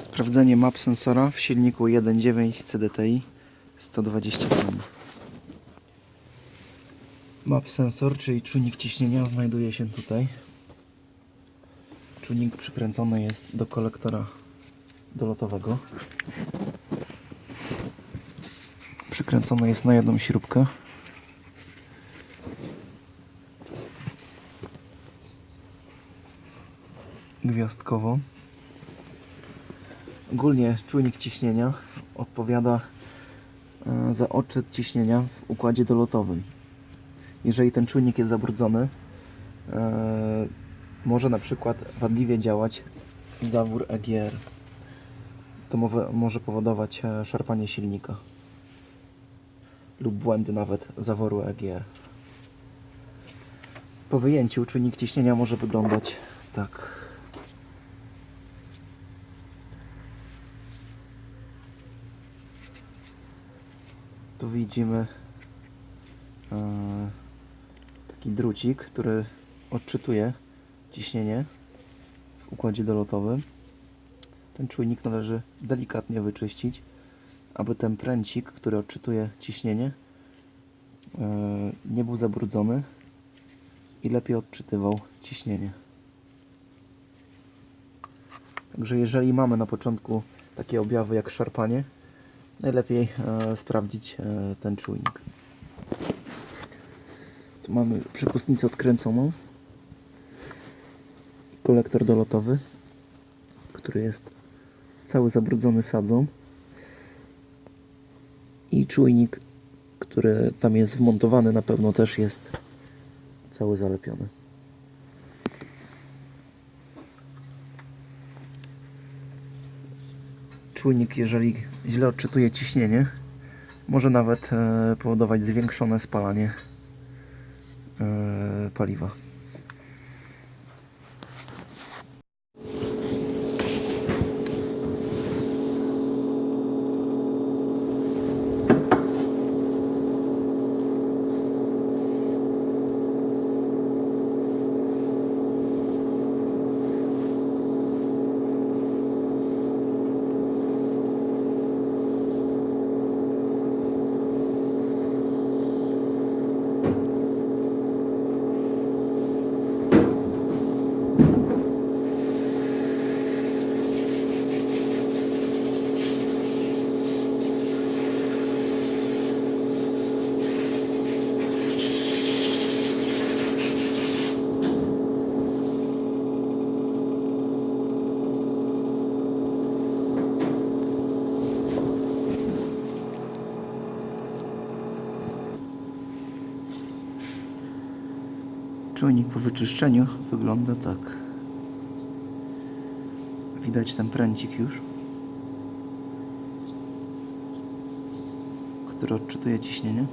Sprawdzenie map sensora w silniku 1.9 CDTI 120 koni. Map sensor, czyli czujnik ciśnienia znajduje się tutaj. Czujnik przykręcony jest do kolektora dolotowego. Przykręcony jest na jedną śrubkę. Gwiazdkowo. Ogólnie czujnik ciśnienia odpowiada e, za odczyt ciśnienia w układzie dolotowym. Jeżeli ten czujnik jest zabrudzony, e, może na przykład wadliwie działać zawór EGR. To może powodować e, szarpanie silnika lub błędy nawet zaworu EGR. Po wyjęciu czujnik ciśnienia może wyglądać tak. Tu widzimy e, taki drucik, który odczytuje ciśnienie w układzie dolotowym. Ten czujnik należy delikatnie wyczyścić, aby ten pręcik, który odczytuje ciśnienie, e, nie był zabrudzony i lepiej odczytywał ciśnienie. Także jeżeli mamy na początku takie objawy jak szarpanie, najlepiej e, sprawdzić e, ten czujnik. Tu mamy przepustnicę odkręconą, kolektor dolotowy, który jest cały zabrudzony sadzą i czujnik, który tam jest wmontowany na pewno też jest cały zalepiony. Czujnik, jeżeli źle odczytuje ciśnienie, może nawet e, powodować zwiększone spalanie e, paliwa. Czujnik po wyczyszczeniu wygląda tak. Widać ten pręcik już, który odczytuje ciśnienie.